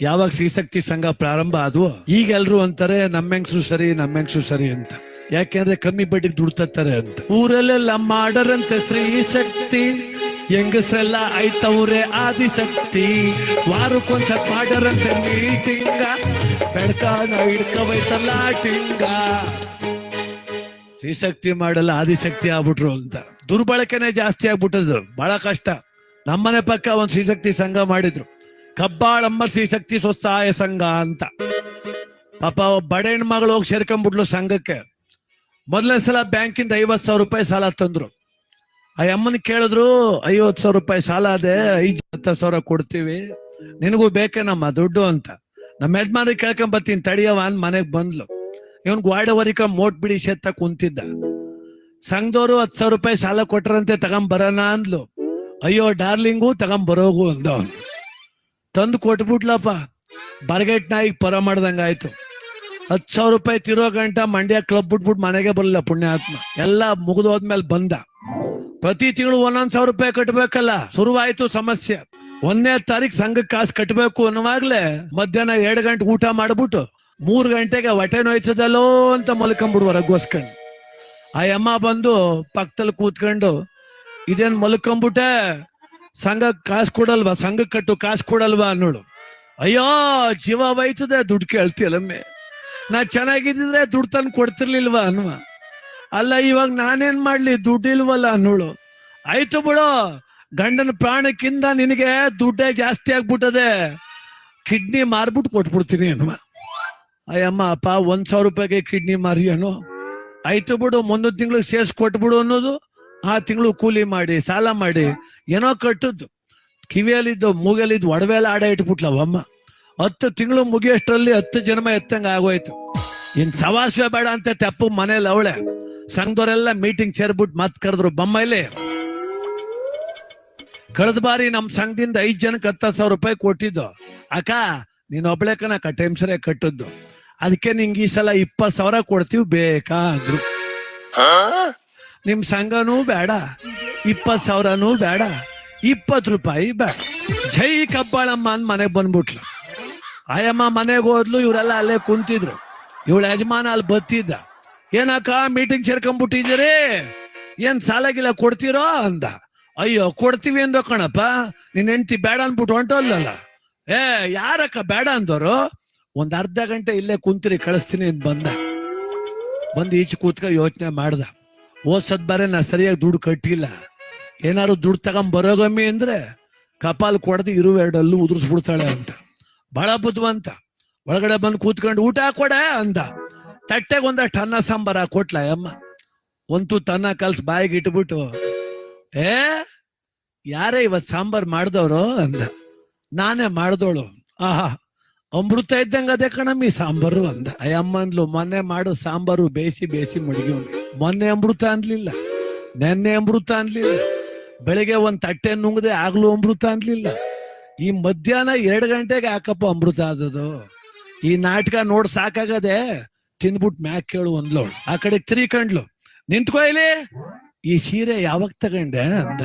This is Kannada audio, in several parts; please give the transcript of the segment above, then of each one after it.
ಯಾವಾಗ ಶ್ರೀಶಕ್ತಿ ಸಂಘ ಪ್ರಾರಂಭ ಆದ್ವು ಈಗ ಎಲ್ರು ಅಂತಾರೆ ನಮ್ಮೆಂಗ್ಸು ಸರಿ ನಮ್ಮೆಂಗ್ಸು ಸರಿ ಅಂತ. ಯಾಕೆಂದ್ರೆ ಕಮ್ಮಿ ಬಡ್ಡಿಗೆ ದುಡ್ತಾರೆ ಅಂತ. ಊರಲ್ಲೆಲ್ಲ ಮಾಡರಂತೆ ಶ್ರೀಶಕ್ತಿ ಹೆಂಗಸ್ರೆಲ್ಲ ಆಯ್ತವ್ರೆ ಆದಿಶಕ್ತಿ. ವಾರಕ್ಕೊಂದ್ಸತ್ ಮಾಡರಂತೆ ಮೀಟಿಂಗ. ಬೆಡ್ಕಾನ ಹಿಡ್ಕವೈತಲ್ಲ ಟಿಂಗ. ಶ್ರೀಶಕ್ತಿ ಮಾಡಲ್ಲ, ಆದಿಶಕ್ತಿ ಆಗ್ಬಿಟ್ರು ಅಂತ. ದುರ್ಬಳಕೆನೆ ಜಾಸ್ತಿ ಆಗ್ಬಿಟ್ಟದು ಬಹಳ ಕಷ್ಟ. ನಮ್ಮನೆ ಪಕ್ಕ ಒಂದು ಶ್ರೀಶಕ್ತಿ ಸಂಘ ಮಾಡಿದ್ರು. ಕಬ್ಬಾಳಮ್ಮ ಶ್ರೀಶಕ್ತಿ ಸ್ವಸಹಾಯ ಸಂಘ ಅಂತ. ಪಾಪ ಬಡ ಹೆಣ್ಮಗಳು ಹೋಗಿ ಸೇರ್ಕೊಂಡ್ಬಿಟ್ಲು ಸಂಘಕ್ಕೆ. ಮೊದಲನೇ ಸಲ ಬ್ಯಾಂಕಿಂದ ಐವತ್ ಸಾವಿರ ರೂಪಾಯಿ ಸಾಲ ತಂದ್ರು. ಆ ಅಮ್ಮನ ಕೇಳಿದ್ರು ಐವತ್ ಸಾವಿರ ರೂಪಾಯಿ ಸಾಲ ಅದೇ, ಐದು ಹತ್ತು ಸಾವಿರ ಕೊಡ್ತೀವಿ. ನಿನಗೂ ಬೇಕೇ ನಮ್ಮ ದುಡ್ಡು ಅಂತ. ನಮ್ಮ ಯಜಮಾನ್ರಿಗೆ ಕೇಳ್ಕೊಂಡ್ ಬರ್ತೀನಿ ತಡಿಯವ ಅಂತ ಮನೆಗೆ ಬಂದ್ಲು. ಇವನ್ ಗ್ವಾಡವರಿಕ ಮೋಟ್ ಬಿಡಿ ಶೆತ್ತ ಕುಂತಿದ್ದ. ಸಂಘದವ್ರು ಹತ್ತು ಸಾವಿರ ರೂಪಾಯಿ ಸಾಲ ಕೊಟ್ರಂತೆ, ತಗೊಂಡ್ ಬರೋಣ ಅಂದ್ಲು. ಅಯ್ಯೋ, ಡಾರ್ಲಿಂಗು ತಗೊಂಡ್ ಬರೋಗು ಅಂದ ಅವ್ನು ತಂದು ಕೊಟ್ಬಿಟ್ಲಪ್ಪ. ಬರ್ಗೆಟ್ ನಾಯಿಗೆ ಪರ ಮಾಡ್ದಂಗ ಆಯ್ತು. ಹತ್ತು ಸಾವಿರ ರೂಪಾಯಿ ತಿರೋ ಗಂಟ ಮಂಡ್ಯ ಕ್ಲಬ್ ಬಿಟ್ಬಿಟ್ಟು ಮನೆಗೆ ಬರಲಿಲ್ಲ ಪುಣ್ಯಾತ್ಮ. ಎಲ್ಲ ಮುಗಿದೋದ್ಮೇಲೆ ಬಂದ. ಪ್ರತಿ ತಿಂಗಳು ಒಂದೊಂದು ಸಾವಿರ ರೂಪಾಯಿ ಕಟ್ಟಬೇಕಲ್ಲ ಶುರುವಾಯ್ತು ಸಮಸ್ಯೆ. ಒಂದನೇ ತಾರೀಕು ಸಂಘಕ್ಕೆ ಕಾಸು ಕಟ್ಟಬೇಕು ಅನ್ನುವಾಗ್ಲೇ ಮಧ್ಯಾಹ್ನ ಎರಡು ಗಂಟೆ ಊಟ ಮಾಡ್ಬಿಟ್ಟು ಮೂರು ಗಂಟೆಗೆ ಹೊಟ್ಟೆ ನೋಯ್ತದಲ್ಲೋ ಅಂತ ಮಲ್ಕೊಂಡ್ಬಿಡುವ ರಘುವಸ್ಕಂಡ್ ಆ ಅಮ್ಮ ಬಂದು ಪಕ್ಕದಲ್ಲಿ ಕೂತ್ಕೊಂಡು, ಇದೇನ್ ಮಲ್ಕೊಂಬಿಟ್ಟೆ? ಸಂಘಕ್ಕೆ ಕಾಸು ಕೊಡಲ್ವಾ? ಸಂಘ ಕಟ್ಟು ಕಾಸು ಕೊಡಲ್ವಾ ಅನ್ನೋಳು. ಅಯ್ಯೋ, ಜೀವ ಹೋಯ್ತದೆ ದುಡ್ಡು ಕೇಳ್ತೀಯಲ್ಲಮ್ಮೆ ನಾ ಚೆನ್ನಾಗಿದ್ದಿದ್ರೆ ದುಡ್ಡು ತಂದು ಕೊಡ್ತಿರ್ಲಿಲ್ವಾ ಅನ್ನುವ. ಅಲ್ಲ, ಇವಾಗ ನಾನೇನ್ ಮಾಡ್ಲಿ? ದುಡ್ಡಿಲ್ವಲ್ಲ ಅನ್ನೋಳು. ಆಯ್ತು ಬಿಡು. ಗಂಡನ ಪ್ರಾಣಕ್ಕಿಂತ ನಿನಗೆ ದುಡ್ಡೇ ಜಾಸ್ತಿ ಆಗ್ಬಿಟ್ಟದೆ. ಕಿಡ್ನಿ ಮಾರ್ಬಿಟ್ಟು ಕೊಟ್ಬಿಡ್ತೀನಿ ಅನ್ವ ಅಯ್ಯಮ್ಮ, ಅಪ್ಪ, ಒಂದ್ ಸಾವಿರ ರೂಪಾಯಿಗೆ ಕಿಡ್ನಿ ಮಾರಿ ಅನು ಆಯ್ತು ಬಿಡು ಮುಂದೊಂದು ತಿಂಗಳು ಸೇರ್ಸ್ ಕೊಟ್ಬಿಡು ಅನ್ನೋದು. ಆ ತಿಂಗಳು ಕೂಲಿ ಮಾಡಿ, ಸಾಲ ಮಾಡಿ. ಏನೋ ಕಟ್ಟದ್ದು. ಕಿವಿಯಲ್ಲಿದ್ದು ಮೂಗಲಿದ್ದು ಒಡವೆಲ್ಲ ಆಡ ಇಟ್ಬಿಟ್ಲವಮ್ಮ ಹತ್ತು ತಿಂಗಳು ಮುಗಿಯೋಷ್ಟರಲ್ಲಿ ಹತ್ತು ಜನ್ಮ ಎತ್ತಂಗ ಆಗೋಯ್ತು. ಇನ್ ಸವಾಸ ಬೇಡ ಅಂತ ತೆಪ್ಪು ಮನೇಲಿ ಅವಳೆ. ಸಂಘದವರೆಲ್ಲ ಮೀಟಿಂಗ್ ಸೇರ್ಬಿಟ್ಟು ಮತ್ ಕರೆದ್ರು ಬೊಮ್ಮೈಲಿ ಕಳೆದ ಬಾರಿ ನಮ್ಮ ಸಂಘದಿಂದ ಐದ್ ಜನಕ್ಕೆ ಹತ್ತು ಸಾವಿರ ರೂಪಾಯಿ ಕೊಟ್ಟಿದ್ದು. ಅಕ್ಕ, ನೀನ್ ಒಬ್ಳೆ ಕಣ ಟೈಮ್ಸರೇ ಕಟ್ಟದ್ದು. ಅದಕ್ಕೆ ನಿಂಗೆ ಈ ಸಲ ಇಪ್ಪತ್ತು ಸಾವಿರ ಕೊಡ್ತೀವಿ ಬೇಕಾ ಅಂದ್ರು ನಿಮ್ ಸಂಘನೂ ಬೇಡ ಇಪ್ಪತ್ ಸಾವಿರನೂ ಬೇಡ ಇಪ್ಪತ್ ರೂಪಾಯಿ ಬೇಡ. ಜೈ ಕಬ್ಬಾಳಮ್ಮ ಅಂದ್ ಮನೆಗೆ ಬಂದ್ಬಿಟ್ಲು. ಆಯಮ್ಮ ಮನೆಗೆ ಹೋದ್ಲು, ಇವರೆಲ್ಲ ಅಲ್ಲೇ ಕುಂತಿದ್ರು. ಇವಳ ಯಜಮಾನ ಅಲ್ಲಿ ಬತ್ತಿದ್ದ. ಏನಕ್ಕ ಮೀಟಿಂಗ್ ಸೇರ್ಕೊಂಡ್ಬಿಟ್ಟಿದ್ದೀರಿ? ಏನ್ ಸಾಲ ಗಿಲ ಕೊಡ್ತೀರೋ ಅಂದ. ಅಯ್ಯೋ, ಕೊಡ್ತೀವಿ ಅಂದ ಕಣಪ್ಪ. ನಿನ್ ಹೆಂಡತಿ ಬೇಡ ಅನ್ಬಿಟ್ಟು ಹೊಂಟೋಲ್ಲಲ್ಲ ಏ, ಯಾರಕ್ಕ ಬೇಡ ಅಂದೋರು? ಒಂದ್ ಅರ್ಧ ಗಂಟೆ ಇಲ್ಲೇ ಕುಂತಿರಿ, ಕಳಿಸ್ತೀನಿ ಅಂತ ಬಂದ. ಬಂದು ಈಚೆ ಕೂತ್ಕ ಯೋಚನೆ ಮಾಡ್ದ. ಓದ್ಸದ್ ಬಾರೆ ನಾ ಸರಿಯಾಗಿ ದುಡ್ಡು ಕಟ್ಟಿಲ್ಲ. ಏನಾದ್ರು ದುಡ್ಡು ತಗೊಂಡ್ ಬರೋಗಮ್ಮಿ ಅಂದ್ರೆ ಕಪಾಲ್ ಕೊಡದು ಇರು ಎರಡಲ್ಲೂ ಉದುರಿಸ್ಬಿಡ್ತಾಳೆ ಅಂತ. ಬಹಳ ಬುದ್ಧಿವಂತ. ಒಳಗಡೆ ಬಂದು ಕೂತ್ಕೊಂಡು, ಊಟ ಕೊಡ ಅಂದ. ತಟ್ಟೆಗೆ ಒಂದಷ್ಟು ಅನ್ನ ಸಾಂಬಾರ ಕೊಟ್ಲ ಅಮ್ಮ, ಒಂದು ತನ್ನ ಕಲ್ಸ್ ಬಾಯಿಗೆ ಇಟ್ಬಿಟ್ಟು, ಏ, ಯಾರೇ ಇವತ್ ಸಾಂಬಾರ್ ಮಾಡ್ದವ್ರು ಅಂದ. ನಾನೇ ಮಾಡ್ದೋಳು. ಆಹಾ, ಅಮೃತ ಇದ್ದಂಗ ಅದೇ ಕಣಮ್ಮಿ, ಸಾಂಬಾರು ಅಂದ. ಅಯ್ಯಮ್ಮಂದ್ಲು, ಮೊನ್ನೆ ಮಾಡೋ ಸಾಂಬಾರು, ಬೇಯಿಸಿ ಬೇಯಿಸಿ, ಮಡಗಿ. ಮೊನ್ನೆ ಅಮೃತ ಅನ್ಲಿಲ್ಲ, ನೆನ್ನೆ ಅಮೃತ ಅನ್ಲಿಲ್ಲ, ಬೆಳಿಗ್ಗೆ ಒಂದ್ ತಟ್ಟೆ ನುಂಗದೆ ಆಗ್ಲೂ ಅಮೃತ ಅನ್ಲಿಲ್ಲ. ಈ ಮಧ್ಯಾಹ್ನ ಎರಡು ಗಂಟೆಗೆ ಯಾಕಪ್ಪ ಅಮೃತ ಆದದು ಈ ನಾಟಕ ನೋಡ್ ಸಾಕಾಗದೆ ತಿನ್ಬಿಟ್ ಮ್ಯಾಕ್ ಕೇಳು ಅಂದ್ಲು ಆ ಕಡೆ ತಿರ್ಕಂಡ್ಲು. ನಿಂತ್ಕೋ ಇಲ್ಲಿ. ಈ ಸೀರೆ ಯಾವಾಗ ತಗೊಂಡೆ ಅಂದ.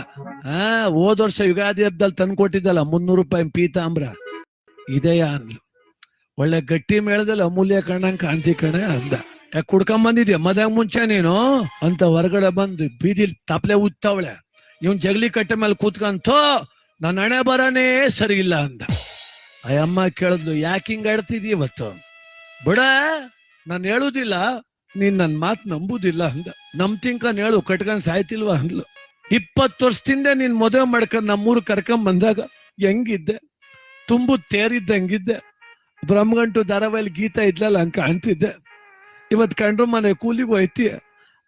ಆ, ಹೋದ ವರ್ಷ ಯುಗಾದಿ ಹಬ್ಬದಲ್ಲಿ ತಂದು ಕೊಟ್ಟಿದ್ದಲ್ಲ ಮುನ್ನೂರು ರೂಪಾಯಿ ಪೀತಾಂಬ್ರ. ಇದೆಯಾ ಅಂದ್ಲು. ಒಳ್ಳೆ ಗಟ್ಟಿ ಮೇಳದಲ್ಲಿ ಅಮೂಲ್ಯ ಕಣ್ಣಂಗ್ ಕಾಣ್ತಿ ಕಣೆ ಅಂದ. ಯಾಕೆ ಕುಡ್ಕೊಂಡ್ ಬಂದಿದ್ಯ? ಮದ್ಯಾಗ ಮುಂಚೆ ನೀನು? ಅಂತ ಹೊರಗಡೆ ಬಂದು ಬೀದಿಲ್ ತಪ್ಲೆ ಉತ್ತವಳೆ. ಇವನ್ ಜಗಲಿ ಕಟ್ಟೆ ಮೇಲೆ ಕೂತ್ಕಂತೋ ನನ್ನ ಹಣೆ ಬರನೇ ಸರಿ ಇಲ್ಲ ಅಂದ. ಆ ಅಮ್ಮ ಕೇಳಿದ್ಲು, ಯಾಕೆ ಹಿಂಗ ಆಡ್ತಿದ್ಯ ಇವತ್ತು? ಬಿಡ, ನಾನು ಹೇಳುದಿಲ್ಲ, ನೀನ್ ನನ್ ಮಾತ್ ನಂಬುದಿಲ್ಲ ಅಂದ. ನಂಬ್ತಿಂಕನ್ ಹೇಳು, ಕಟ್ಕೊಂಡ್ ಸಾಯ್ತಿಲ್ವ ಅಂದ್ಲು. ಇಪ್ಪತ್ತು ವರ್ಷದಿಂದ ನೀನ್ ಮದುವೆ ಮಾಡ್ಕೊಂಡ್ ನಮ್ಮೂರು ಕರ್ಕೊಂಡ್ ಬಂದಾಗ ಹೆಂಗಿದ್ದೆ? ತುಂಬು ತೇರಿದ್ದಂಗಿದ್ದೆ. ಬ್ರಹ್ಮಗಂಟು ಧಾರಾವಾಹಿಲಿ ಗೀತಾ ಇದ್ಲಲ್ಲ ಹಂಗ ಕಾಣ್ತಿದ್ದೆ. ಇವತ್ ಕಂಡ್ರು ಮನೆ ಕೂಲಿಗೆ ಹೋಯ್ತಿ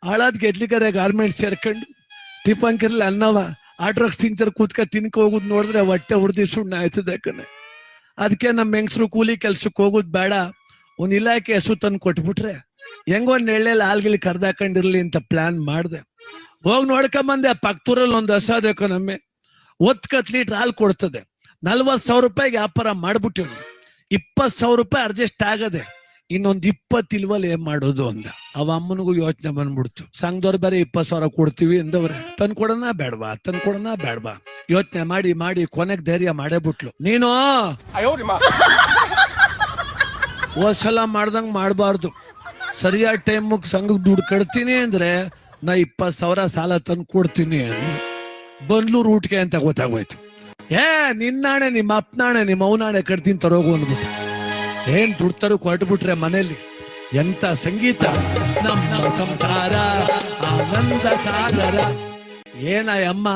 ಹಾಳಾದ್ ಗೆದ್ಲಿಕರೆ ಗಾರ್ಮೆಂಟ್ ಸೇರ್ಕೊಂಡು ಟಿಫನ್ಕಿರ್ಲಿ ಅನ್ನವ ಆಡ್ರಕ್ಸ್ ತಿಂಚರ್ ಕೂತ್ಕ ತಿನ್ಕ ಹೋಗುದ್ ನೋಡಿದ್ರೆ ಹೊಟ್ಟೆ ಹುಡ್ದಿ ಸುಣ್ಣ ಆಯ್ತದೆ ಕಣೆ. ಅದಕ್ಕೆ ನಮ್ಮ ಹೆಂಗಸರು ಕೂಲಿ ಕೆಲ್ಸಕ್ಕೆ ಹೋಗುದ್ ಬೇಡ. ಒಂದು ಇಲಾಖೆ ಹೆಸರು ತಂದು ಕೊಟ್ಬಿಟ್ರೆ ಹೆಂಗೋ ನೆಳ್ಳೆಲ್ಲ ಆಲ್ಗಿಲಿ ಕರ್ದಾಕೊಂಡಿರ್ಲಿ ಅಂತ ಪ್ಲಾನ್ ಮಾಡ್ದೆ. ಹೋಗಿ ನೋಡ್ಕೊಂಬಂದೆ ಪಕ್ತೂರಲ್ಲಿ ಒಂದು ಹಸ ಅದಕ್ಕೆ ನಮ್ಮೆ ಒತ್ ಕತ್ ಲೀಟರ್ ಹಾಲು ಕೊಡ್ತದೆ. ನಲ್ವತ್ತು ಸಾವಿರ ರೂಪಾಯಿಗೆ ವ್ಯಾಪಾರ ಮಾಡ್ಬಿಟ್ಟಿವ್ ಇಪ್ಪತ್ತು ಸಾವಿರ ರೂಪಾಯಿ ಅಡ್ಜಸ್ಟ್ ಆಗದೆ. ಇನ್ನೊಂದ್ ಇಪ್ಪತ್ತು ಇಲ್ವಲ್ ಏನ್ ಮಾಡೋದು ಅಂದ. ಅವ ಅಮ್ಮನಿಗೂ ಯೋಚನೆ ಬಂದ್ಬಿಡ್ತು. ಸಂಘದವ್ರು ಬೇರೆ ಇಪ್ಪತ್ ಸಾವಿರ ಕೊಡ್ತೀವಿ ಅಂದವ್ರೆ ತನ್ ಕೊಡನ ಬೇಡವಾ? ತನ್ ಕೊಡನ ಬೇಡವಾ? ಯೋಚನೆ ಮಾಡಿ ಮಾಡಿ ಕೊನೆಗ್ ಧೈರ್ಯ ಮಾಡೇ ಬಿಟ್ಲು. ನೀನು? ಹೊಸಲ ಮಾಡ್ದಂಗ್ ಮಾಡಬಾರ್ದು. ಸರಿಯಾದ ಟೈಮಿಗೆ ಸಂಘಕ್ಕೆ ದುಡ್ಡು ಕಟ್ತೀನಿ ಅಂದ್ರೆ ನಾ ಇಪ್ಪತ್ ಸಾವಿರ ಸಾಲ ತಂದು ಕೊಡ್ತೀನಿ ಬಂದ್ಲು ಊಟಕ್ಕೆ ಅಂತ ಗೊತ್ತಾಗೋಯ್ತು. ಏ ನಿನ್ನಾಣೆ ನಿಮ್ಮ ಅಪ್ನಾಣೆ ನಿಮ್ಮ ಅವನಾಣೆ ಕಟ್ತೀನಿ ತರೋಗು ಅಂದ್ಬಿಟ್ಟು. ಏನ್ ದುಡ್ತಾರು ಕೊರಟು ಬಿಟ್ರೆ ಮನೇಲಿ? ಎಂತ ಸಂಗೀತ? ನಮ್ಮ ಸಂಸಾರ, ಆನಂದ ಸಾಗರ. ಏನ ಅಮ್ಮ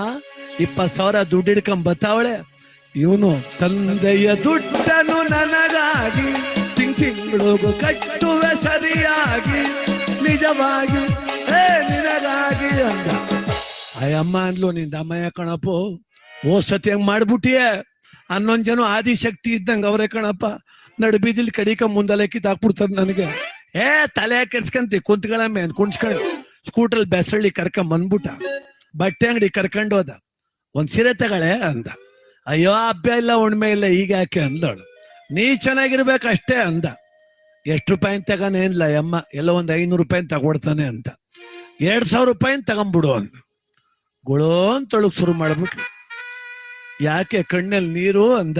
ಇಪ್ಪತ್ ಸಾವಿರ ದುಡ್ಡು ಹಿಡ್ಕೊಂಡ್ ಬತ್ತಾವಳೆ? ಇವನು ತಂದೆಯ ದುಡ್ಡನು ನನಗಾಗಿ ತಿಂಗ್ ತಿಂಗಳು ಕಟ್ಟುವೆ ಸರಿಯಾಗಿ. ನಿಜವಾಗಿ, ಏ, ನಿನಗಾಗಿ ಅಂದ. ಅಯ್ಯಮ್ಮ ಅಂದ್ಲು ನಿಂದ ಅಮ್ಮಯ್ಯ ಕಣಪ್ಪು, ಓ ಸತಿ ಹಂಗ್ ಮಾಡ್ಬಿಟ್ಟಿಯೇ? ಹನ್ನೊಂದ್ ಜನ ಆದಿಶಕ್ತಿ ಇದ್ದಂಗ ಅವರೇ ಕಣಪ್ಪ. ನಡು ಬೀದಿಲ್ ಕಡಿಕ ಮುಂದಲೆ ಕಿತ್ತಾಕ್ಬಿಡ್ತಾರೆ ನನಗೆ. ಏ, ತಲೆ ಕೆಡ್ಸ್ಕಂತಿ ಕುಂತ್ಗಳಮ್ಮೆ ಸ್ಕೂಟರ್ ಸ್ಕೂಟ್ರಲ್ಲಿ ಬೆಸಳ್ಳಿ ಕರ್ಕೊಂಡ್ ಬಂದ್ಬಿಟ್ಟ. ಬಟ್ಟೆ ಅಂಗಡಿ ಕರ್ಕೊಂಡು ಹೋದ. ಒಂದ್ ಸೀರೆ ತಗಳೆ ಅಂದ. ಅಯ್ಯೋ, ಹಬ್ಬ ಇಲ್ಲ ಉಣ್ಮೆ ಇಲ್ಲ ಈಗ ಯಾಕೆ ಅಂದಳು. ನೀ ಚೆನ್ನಾಗಿರ್ಬೇಕು ಅಷ್ಟೇ ಅಂದ. ಎಷ್ಟು ರೂಪಾಯಿ ಇಲ್ಲ ಅಮ್ಮ, ಎಲ್ಲ ಒಂದ್ ಐನೂರು ರೂಪಾಯಿ ತಗೊಡ್ತಾನೆ ಅಂತ. ಎರಡ್ ಸಾವಿರ ರೂಪಾಯಿ ತಗೊಂಬಿಡು ಅಂದ. ಗುಳೋ ಅಂತ ತೊಳಗ್ ಶುರು ಮಾಡ್ಬಿಟ್ಲು. ಯಾಕೆ ಕಣ್ಣಲ್ಲಿ ನೀರು ಅಂದ.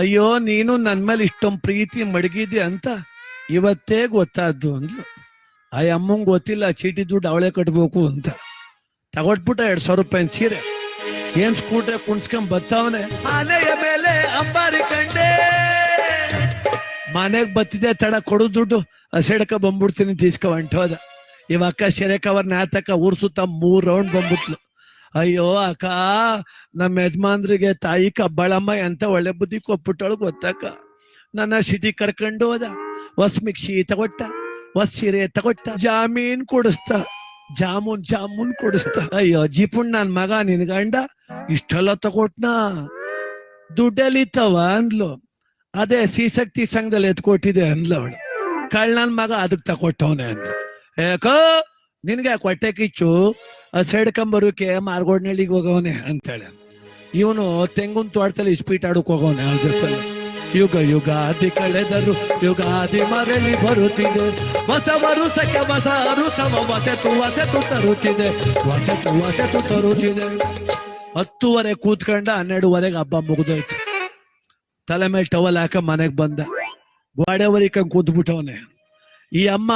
ಅಯ್ಯೋ, ನೀನು ನನ್ ಮೇಲೆ ಇಷ್ಟೊಂದು ಪ್ರೀತಿ ಮಡಗಿದ್ದೆ ಅಂತ ಇವತ್ತೇ ಗೊತ್ತಾದ್ದು ಅಂದ್ಲು. ಆ ಅಮ್ಮಂಗ್ ಗೊತ್ತಿಲ್ಲ, ಚೀಟಿ ದುಡ್ಡು ಅವಳೆ ಕಟ್ಬೇಕು ಅಂತ. ತಗೊಟ್ಬಿಟ್ಟ ಎರಡ್ ಸಾವಿರ ರೂಪಾಯಿ ಸೀರೆ. ಏನ್ ಸ್ಕೂಟ್ರೆ ಕುಣ್ಸ್ಕೊಂಡ್ ಬತ್ತಾವನೆ? ಮನೆಯ ಮೇಲೆ ಅಂಬಾರಿ ಕಂಡೆ. ಮನೆಗ್ ಬತ್ತಿದೆ ತಡ ಕೊಡು ದುಡ್ಡು. ಹಸೆಡ್ಕ ಬಂದ್ಬಿಡ್ತೀನಿ ತೀಸ್ಕ ಹೊಂಟೋದ ಇವ ಅಕ್ಕ ನಾತಕ ಊರ್ ಸುತ್ತ ಮೂರ್ ರೌಂಡ್ ಬಂದ್ಬಿಟ್ಲು. ಅಯ್ಯೋ ಅಕ್ಕ, ನಮ್ಮ ಯಜಮಾನ್ರಿಗೆ ತಾಯಿ ಕಬ್ಬಳಮ್ಮ ಎಂತ ಒಳ್ಳೆ ಬುದ್ಧಿ ಕೊಟ್ಬಿಟ್ಟಳು ಗೊತ್ತಕ್ಕ? ನನ್ನ ಸಿಟಿ ಕರ್ಕೊಂಡು ಹೋದ, ಹೊಸ ಮಿಕ್ಸಿ ತಗೊಟ್ಟ, ಹೊಸ ಸೀರೆ ತಗೊಟ್ಟ, ಜಾಮೀನ್ ಕೊಡಿಸ್ತ, ಜಾಮೂನ್ ಜಾಮೂನ್ ಕೊಡಿಸ್ತ. ಅಯ್ಯೋ ಜಿಪುಣ್ ನನ್ ಮಗ, ನಿನ್ ಗಂಡ, ಇಷ್ಟೆಲ್ಲ ತಗೊಟ್ನ? ದುಡ್ಡಲ್ಲಿತ್ತವ ಅಂದ್ಲು. ಅದೇ ಸಿಸಕ್ತಿ ಸಂಘದಲ್ಲಿ ಎತ್ಕೊಟ್ಟಿದೆ ಅಂದ್ಲು ಅವಳು. ಕಳ್ಳನ್ ಮಗ ಅದಕ್ಕೆ ತಗೊಟ್ಟವನೆ ಅಂದ್ಲು. ಯಾಕೋ ನಿನ್ಗೆ ಕೊಟ್ಟೆ ಕಿಚ್ಚು ಸೈಡ್ಕಂಬರೋಕೆ ಮಾರ್ಗೋಡ್ನಳ್ಳಿಗೆ ಹೋಗವನೆ ಅಂತೇಳಿ ಇವನು ತೆಂಗುನ್ ತೋಟದಲ್ಲಿ ಇಸ್ಪೀಟ್ ಆಡಕ್ ಹೋಗವನೆ ಅವ್ರ ಯುಗ ಯುಗಾದಿ ಕಳೆದರು ಯುಗಾದಿ ಮರಳಿ ಬರುತ್ತಿದೆ. ಹೊಸ ವರುಸಕ್ಕೆ ಹೊಸ ಅರುಸವ ವಸೆತು ವಸೆತು ತರುತ್ತಿದೆ. ವಸೆತು ವಸೆತು ತರುತ್ತಿದೆ. ಹತ್ತುವರೆ ಕೂತ್ಕೊಂಡ ಹನ್ನೆರಡುವರೆಗೆ ಹಬ್ಬ ಮುಗಿದೋಯ್ತು. ತಲೆ ಮೇಲೆ ಟವಲ್ ಹಾಕ ಮನೆಗ್ ಬಂದ. ಗೋಡೆ ಹೊರಿಕಂಗ್ ಕೂತ್ಬಿಟ್ಟವನೆ. ಈ ಅಮ್ಮ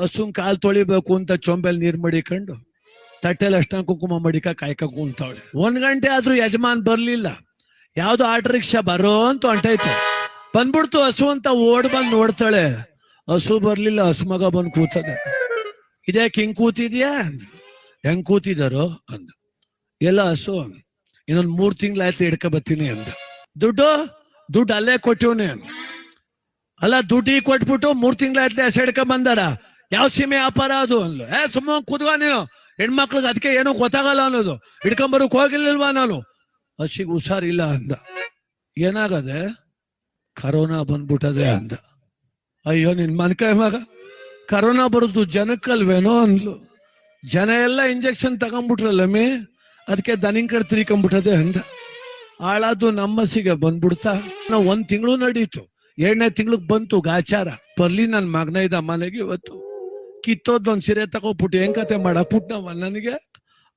ಹಸುನ್ ಕಾಲ್ ತೊಳಿಬೇಕು ಅಂತ ಚೊಂಬೆಲ್ ನೀರ್ ಮಡಿಕೊಂಡು, ತಟ್ಟೆಲ್ ಅಷ್ಟ ಕುಂಕುಮ ಮಡಿಕ ಕಾಯ್ಕ ಕುಂತವಳೆ. ಒಂದ್ ಗಂಟೆ ಆದ್ರೂ ಯಜಮಾನ್ ಬರ್ಲಿಲ್ಲ. ಯಾವ್ದು ಆಟೋ ರಿಕ್ಷಾ ಬರೋ ಅಂತ ಹೊಂಟೈತೆ. ಬಂದ್ಬಿಡ್ತು ಹಸು ಅಂತ ಓಡ್ ಬಂದ್ ನೋಡ್ತಾಳೆ. ಹಸು ಬರ್ಲಿಲ್ಲ, ಹಸು ಮಗ ಬಂದ್ ಕೂತದೆ. ಇದ್ಯಾಕೆ ಹಿಂಗ್ ಕೂತಿದ್ಯಾ. ಹೆಂಗ್ ಕೂತಿದಾರೋ ಅಂದ. ಎಲ್ಲ ಹಸು. ಇನ್ನೊಂದ್ ಮೂರ್ ತಿಂಗ್ಳಾಯ್ತು ಹಿಡ್ಕ ಬತ್ತೀನಿ ಅಂದ. ದುಡ್ಡು ದುಡ್ಡು ಅಲ್ಲೇ ಕೊಟ್ಟಿವ್ನೆ. ಅಲ್ಲ, ದುಡ್ಡಿ ಕೊಟ್ಬಿಟ್ಟು ಮೂರ್ ತಿಂಗಳಾಯ್ತು ಹೆಸ ಹಿಡ್ಕ ಬಂದಾರ? ಯಾವ ಸೀಮೆ ವ್ಯಾಪಾರ ಅದು ಅಂದ್ಲು. ಏ ಸುಮ್ಮನೆ ಕೂತ್ಕ ನೀನು. ಹೆಣ್ಮಕ್ಳಿಗೆ ಅದಕ್ಕೆ ಏನೋ ಗೊತ್ತಾಗಲ್ಲ ಅನ್ನೋದು. ಹಿಡ್ಕೊಂಬರಕ್ ಹೋಗಿರ್ಲಿಲ್ವಾ ನಾನು? ಹಸಿಗೆ ಹುಷಾರಿಲ್ಲ ಅಂದ. ಏನಾಗದೆ? ಕರೋನಾ ಬಂದ್ಬಿಟ್ಟದೆ ಅಂದ. ಅಯ್ಯೋ, ನಿನ್ ಕೈ ಮಗ. ಕರೋನಾ ಬರುದು ಜನಕ್ಕಲ್ವೇನೋ ಅಂದ್ಲು. ಜನ ಎಲ್ಲ ಇಂಜೆಕ್ಷನ್ ತಗೊಂಡ್ಬಿಟ್ರಲ್ಲ ಮೇ? ಅದಕ್ಕೆ ದನಿಂಗ್ ಕಡೆ ತಿರ್ಕೊಂಡ್ಬಿಟ್ಟದೆ ಅಂದ. ಹಾಳಾದು ನಮ್ಮಸಿಗೆ ಬಂದ್ಬಿಡ್ತಾ. ನಾವು ಒಂದ್ ತಿಂಗಳು ನಡೀತು. ಎರಡನೇ ತಿಂಗ್ಳಿಗೆ ಬಂತು ಗಾಚಾರ. ಬರ್ಲಿ ನನ್ನ ಮಗನ ಇದ್ದ ಮನೆಗೆ ಇವತ್ತು. ಕಿತ್ತೋದ್ ಸೀರೆ ತಗೋಬಿಟ್ಟು ಹೆಂಗ್ ಕತೆ ಮಾಡ? ಪುಟ್ನವ ನನಗೆ?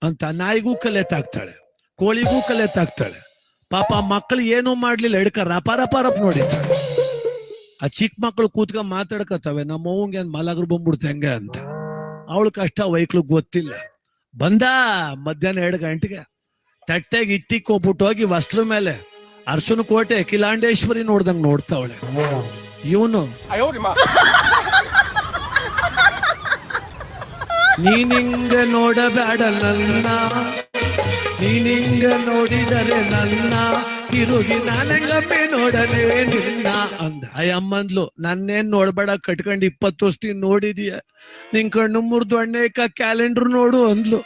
ಅಂತ ನಾಯಿಗೂ ಕಲೆ ತಾಕ್ತಾಳೆ ಕೋಳಿಗೂ ಕಲೆ ತಾಕ್ತಾಳೆ ಪಾಪ ಮಕ್ಕಳು ಏನೂ ಮಾಡ್ಲಿಲ್ಲ, ಹಿಡ್ಕ ರಪ ರಪ ರಪ್ ನೋಡಿತಾಳೆ ಆ ಚಿಕ್ಕ ಮಕ್ಕಳು ಕೂತ್ಕೊಂಡ್ ಮಾತಾಡ್ಕತ್ತವೆ ನಮ್ಮ ಏನ್ ಮಲಗರು ಬಂದ್ಬಿಡ್ತ ಹೆಂಗೆ ಅಂತ. ಅವಳ ಕಷ್ಟ ವೈಕ್ಳು ಗೊತ್ತಿಲ್ಲ. ಬಂದ ಮಧ್ಯಾಹ್ನ ಎರಡು ಗಂಟೆಗೆ. ತಟ್ಟೆಗೆ ಇಟ್ಟಿಗೆ ಹೋಗ್ಬಿಟ್ಟು ಹೋಗಿ ವಸ್ತ್ರ ಮೇಲೆ ಅರ್ಶನ ಕೋಟೆ, ಕಿಲಾಂಡೇಶ್ವರಿ ನೋಡ್ದಂಗ್ ನೋಡ್ತಾವಳೆ. ಇವನು. ನೀನಿಂಗ ನೋಡಬೇಡ ನನ್ನ. ನೀನಿಂಗ ನೋಡಿದರೆ ನನ್ನ. ತಿರುಗಿ ನಾನಂಗಮ್ಮೆ ನೋಡಲೇ ನಿನ್ನ. ಅಂದ ಅಯ್ಯಮ್ಮಂದ್ಲು ನನ್ನೇನ್ ನೋಡ್ಬೇಡ, ಕಟ್ಕೊಂಡು ಇಪ್ಪತ್ತು ವರ್ಷ ನೋಡಿದೀಯ. ನಿನ್ ಕಣ್ಣು ಮುರಿದು ಅಣ್ಣೇಕ ಕ್ಯಾಲೆಂಡರ್ ನೋಡು ಅಂದ್ಲು.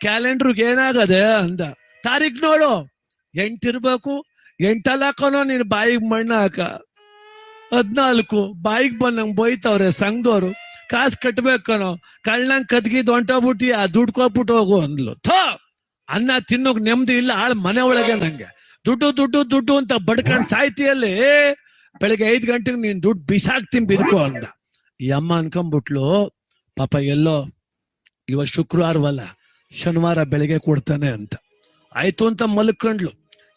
ಕ್ಯಾಲೆಂಡರ್ಗೆ ಏನಾಗದೆ ಅಂದ. ತಾರೀಖ್ ನೋಡು. ಎಂಟಿರ್ಬೇಕು, ಎಂಟಲ್ಲ ಹಾಕೋನೋ ನೀನ್ ಬಾಯಿಗೆ ಮಣ್ಣು ಹಾಕ. ಹದ್ನಾಲ್ಕು, ಬಾಯಿಗೆ ಬಂದಂಗ್ ಬೈತವ್ರೆ ಸಂಘದವ್ರು. ಕಾಸು ಕಟ್ಬೇಕನೋ? ಕಳ್ಳಂಗ್ ಕದ್ಗಿದ್ ಹೊಂಟೋಗ್ಬಿಟ್ಟಿ ಆ ದುಡ್ಡು ಕೊಟ್ಬಿಟ್ಟು ಹೋಗು ಅಂದ್ಲು. ಥೋ! ಅನ್ನ ತಿನ್ನೋಕ್ ನೆಮ್ಮದಿ ಇಲ್ಲ, ಆಳ್ ಮನೆ ಒಳಗೆ ನಂಗೆ. ದುಡ್ಡು ದುಡ್ಡು ದುಡ್ಡು ಅಂತ ಬಡ್ಕೊಂಡ್ ಸಾಯ್ತಿಯಲ್ಲಿ, ಬೆಳಿಗ್ಗೆ ಐದ್ ಗಂಟೆಗೆ ನೀನ್ ದುಡ್ಡು ಬಿಸಾಕ್ತೀನಿ ಬಿದ್ಕೋ ಅಂದ. ಈ ಅಮ್ಮ ಅನ್ಕೊಂಬಿಟ್ಲು, ಪಾಪ ಎಲ್ಲೋ ಇವ ಶುಕ್ರವಾರವಲ್ಲ ಶನಿವಾರ ಬೆಳಿಗ್ಗೆ ಕೊಡ್ತಾನೆ ಅಂತ. ಆಯ್ತು ಅಂತ ಮಲ್ಕೊಂಡ್ಲು.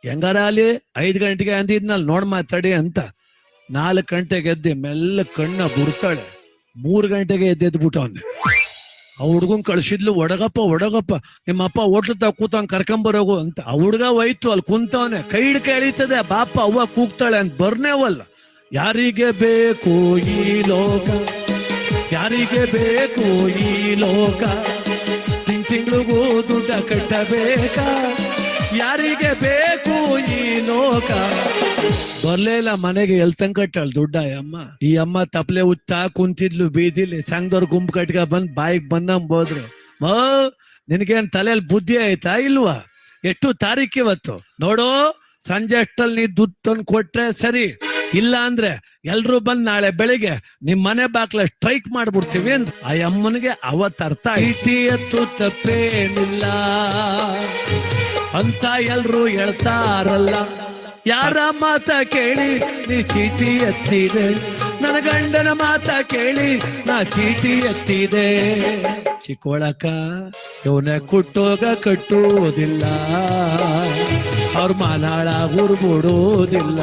ಹೆಂಗಾರ ಅಲ್ಲಿ? ಐದ್ ಗಂಟೆಗೆ ಅಂದಿದ್ನಲ್ ನೋಡ್ಮಾ ತಡಿ ಅಂತ. ನಾಲ್ಕು ಗಂಟೆಗೆ ಎದ್ದು, ಮೆಲ್ಲ ಕಣ್ಣ ಬುರ್ತಾಳೆ ಮೂರ್ ಗಂಟೆಗೆ ಎದ್ದೆದ್ದು ಬಿಟ್ಟವನೆ ಆ ಹುಡ್ಗನ್ ಕಳ್ಸಿದ್ಲು, ಒಡಗಪ್ಪ ಒಡಗಪ್ಪ, ನಿಮ್ಮ ಅಪ್ಪ ಹೋಟ್ಲು ಕೂತವ್ ಕರ್ಕೊಂಬರೋಗು ಅಂತ. ಆ ಹುಡ್ಗ ಹೋಯ್ತು, ಅಲ್ಲಿ ಕುಂತವನೆ. ಕೈ ಹಿಡ್ಕ ಎಳೀತದೆ ಬಾಪ ಅವ್ವ ಕೂಗ್ತಾಳೆ ಅಂತ. ಬರ್ನೇವಲ್ಲ ಯಾರಿಗೆ ಬೇಕು ಈ ಲೋಕ? ಯಾರಿಗೆ ಬೇಕು ಈ ಲೋಕ? ತಿಂಗ್ ತಿಂಗಳಿಗೂ ದುಡ್ಡ ಕಟ್ಟಬೇಕಾ? ಯಾರಿಗೆ ಬೇಕು ಈ ಲೋಕ. ಬರ್ಲೇ ಇಲ್ಲ ಮನೆಗೆ ಎಲ್ ತಂಗ್ ಕಟ್ಟಾಳ ದುಡ್ಡ ಈ ಅಮ್ಮ. ಈ ಅಮ್ಮ ತಪ್ಲೆ ಉತ್ತಾ ಕುಂತಿದ್ಲು ಬೀದಿಲಿ ಸಂಘದವ್ರ ಗುಂಪು ಕಟ್ಕ ಬಂದ್ ಬಾಯಿಗೆ ಬಂದಂಗ್ ಹೋದ್ರು. ಓ ನಿನಗೇನ್ ತಲೆಯಲ್ಲಿ ಬುದ್ಧಿ ಆಯ್ತಾ ಇಲ್ವಾ? ಎಷ್ಟು ತಾರೀಕು ಇವತ್ತು? ನೋಡು ಸಂಜೆ ಅಷ್ಟಲ್ಲಿ ನೀ ದುಡ್ಡು ತಂದು ಕೊಟ್ರೆ ಸರಿ. ಇಲ್ಲ ಅಂದ್ರೆ ಎಲ್ರು ಬಂದ್ ನಾಳೆ ಬೆಳಿಗ್ಗೆ ನಿಮ್ ಮನೆ ಬಾಕ್ಲ ಸ್ಟ್ರೈಕ್ ಮಾಡ್ಬಿಡ್ತೀವಿ ಅಂತ ಆ ಅಮ್ಮನಿಗೆ ಅವತ್ತರ್ಥ ಅರ್ಥ ಇಟಿ ಎತ್ತು ತಪ್ಪೇನಿಲ್ಲ. ಅಂತ ಎಲ್ರು ಹೇಳ್ತಾರಲ್ಲ. ಯಾರ ಮಾತ ಕೇಳಿ ನೀ ಚೀಟಿ ಎತ್ತಿದೆ. ನನ್ನ ಗಂಡನ ಮಾತ ಕೇಳಿ ನಾ ಚೀಟಿ ಎತ್ತಿದೆ. ಚಿಕ್ಕೊಳಕ ಇವನ ಕುಟ್ಟೋಗ ಕಟ್ಟುವುದಿಲ್ಲ. ಅವ್ರ ಮಾನಾಳ ಹುರ್ಬಿಡೋದಿಲ್ಲ